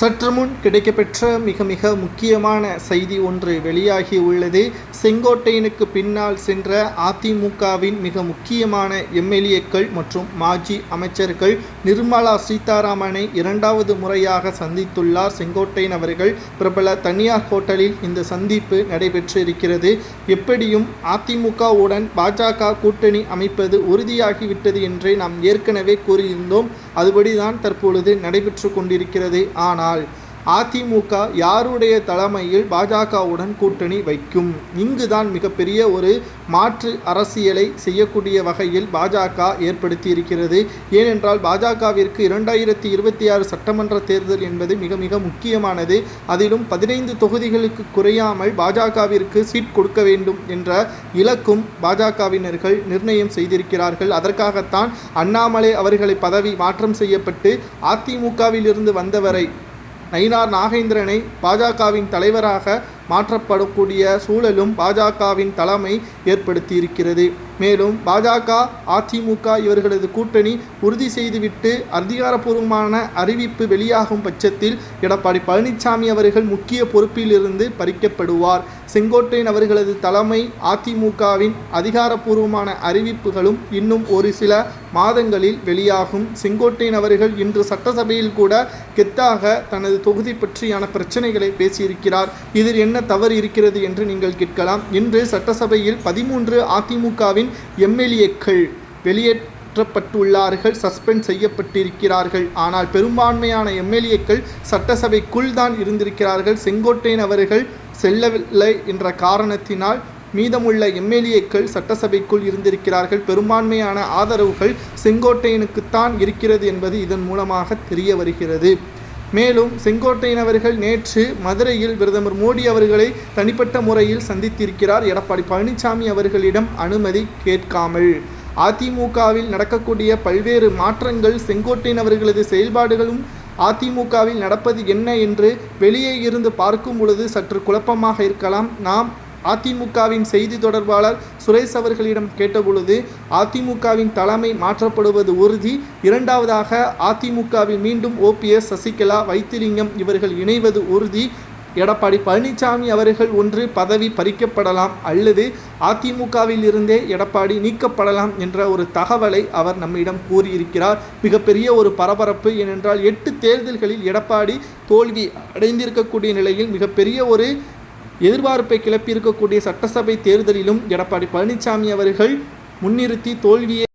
சற்று முன் கிடைக்கப்பெற்ற மிக மிக முக்கியமான செய்தி ஒன்று வெளியாகி உள்ளது. செங்கோட்டையனுக்கு பின்னால் சென்ற அதிமுகவின் மிக முக்கியமான எம்எல்ஏக்கள் மற்றும் மாஜி அமைச்சர்கள் நிர்மலா சீதாராமனை இரண்டாவது முறையாக சந்தித்துள்ளார். செங்கோட்டையன் அவர்கள் பிரபல தனியார் ஹோட்டலில் இந்த சந்திப்பு நடைபெற்றிருக்கிறது. எப்படியும் அதிமுகவுடன் பாஜக கூட்டணி அமைப்பது உறுதியாகிவிட்டது என்றே நாம் ஏற்கனவே கூறியிருந்தோம். அதுபடிதான் தற்பொழுது நடைபெற்று கொண்டிருக்கிறது. ஆனால் அதிமுக யாருடைய தலைமையில் பாஜகவுடன் கூட்டணி வைக்கும்? இங்குதான் மிகப்பெரிய ஒரு மாற்று அரசியலை செய்யக்கூடிய வகையில் பாஜக ஏற்படுத்தி இருக்கிறது ஏனென்றால் பாஜகவிற்கு இரண்டாயிரத்தி இருபத்தி ஆறு சட்டமன்ற தேர்தல் என்பது மிக மிக முக்கியமானது. அதிலும் பதினைந்து தொகுதிகளுக்கு குறையாமல் பாஜகவிற்கு சீட் கொடுக்க வேண்டும் என்ற இலக்கும் பாஜகவினர்கள் நிர்ணயம் செய்திருக்கிறார்கள். அதற்காகத்தான் அண்ணாமலை அவர்களை பதவி மாற்றம் செய்யப்பட்டு அதிமுகவில் இருந்து வந்தவரை நயினார் நாகேந்திரனை பாஜகவின் தலைவராக மாற்றப்படக்கூடிய சூழலும் பாஜகவின் தலைமை ஏற்படுத்தியிருக்கிறது. மேலும் பாஜக அதிமுக இவர்களது கூட்டணி உறுதி செய்துவிட்டு அதிகாரப்பூர்வமான அறிவிப்பு வெளியாகும் பட்சத்தில் எடப்பாடி பழனிசாமி அவர்கள் முக்கிய பொறுப்பிலிருந்து பறிக்கப்படுவார். செங்கோட்டையன் அவர்களது தலைமை அதிமுகவின் அதிகாரப்பூர்வமான அறிவிப்புகளும் இன்னும் ஒரு சில மாதங்களில் வெளியாகும். செங்கோட்டையன் அவர்கள் இன்று சட்டசபையில் கூட கெத்தாக தனது தொகுதி பற்றியான பிரச்சனைகளை பேசியிருக்கிறார். இதில் என்ன தவறு இருக்கிறது என்று நீங்கள் கேட்கலாம். இன்று சட்டசபையில் பதிமூன்று அதிமுகவின் எம்எல்ஏக்கள் வெளியேற்றப்பட்டுள்ளார்கள் சஸ்பெண்ட் செய்யப்பட்டிருக்கிறார்கள். ஆனால் பெரும்பான்மையான எம்எல்ஏக்கள் சட்டசபைக்குள் தான் இருந்திருக்கிறார்கள். செங்கோட்டையன் அவர்கள் செல்லவில்லை என்ற காரணத்தினால் மீதமுள்ள எம்எல்ஏக்கள் சட்டசபைக்குள் இருந்திருக்கிறார்கள். பெரும்பான்மையான ஆதரவுகள் செங்கோட்டையனுக்குத்தான் இருக்கிறது என்பது இதன் மூலமாக தெரிய வருகிறது. மேலும் செங்கோட்டையன் அவர்கள் நேற்று மதுரையில் பிரதமர் மோடி அவர்களை தனிப்பட்ட முறையில் சந்தித்திருக்கிறார். எடப்பாடி பழனிசாமி அவர்களிடம் அனுமதி கேட்காமல் அதிமுகவில் நடக்கக்கூடிய பல்வேறு மாற்றங்கள் செங்கோட்டையன் அவர்களது செயல்பாடுகளும் அதிமுகவில் நடப்பது என்ன என்று வெளியே இருந்து பார்க்கும் பொழுது சற்று குழப்பமாக இருக்கலாம். நாம் அதிமுகவின் செய்தி தொடர்பாளர் சுரேஷ் அவர்களிடம் கேட்டபொழுது அதிமுகவின் தலைமை மாற்றப்படுவது உறுதி. இரண்டாவதாக அதிமுகவில் மீண்டும் ஓபிஎஸ் சசிகலா வைத்திலிங்கம் இவர்கள் இணைவது உறுதி. எடப்பாடி பழனிசாமி அவர்கள் ஒன்று பதவி பறிக்கப்படலாம் அல்லது அதிமுகவில் இருந்தே எடப்பாடி நீக்கப்படலாம் என்ற ஒரு தகவலை அவர் நம்மிடம் கூறியிருக்கிறார். மிகப்பெரிய ஒரு பரபரப்பு ஏனென்றால் எட்டு தேர்தல்களில் எடப்பாடி தோல்வி அடைந்திருக்கக்கூடிய நிலையில் மிகப்பெரிய ஒரு எதிர்பார்ப்பை கிளப்பியிருக்கக்கூடிய சட்டசபை தேர்தலிலும் எடப்பாடி பழனிசாமி அவர்கள் முன்னிறுத்தி தோல்வியை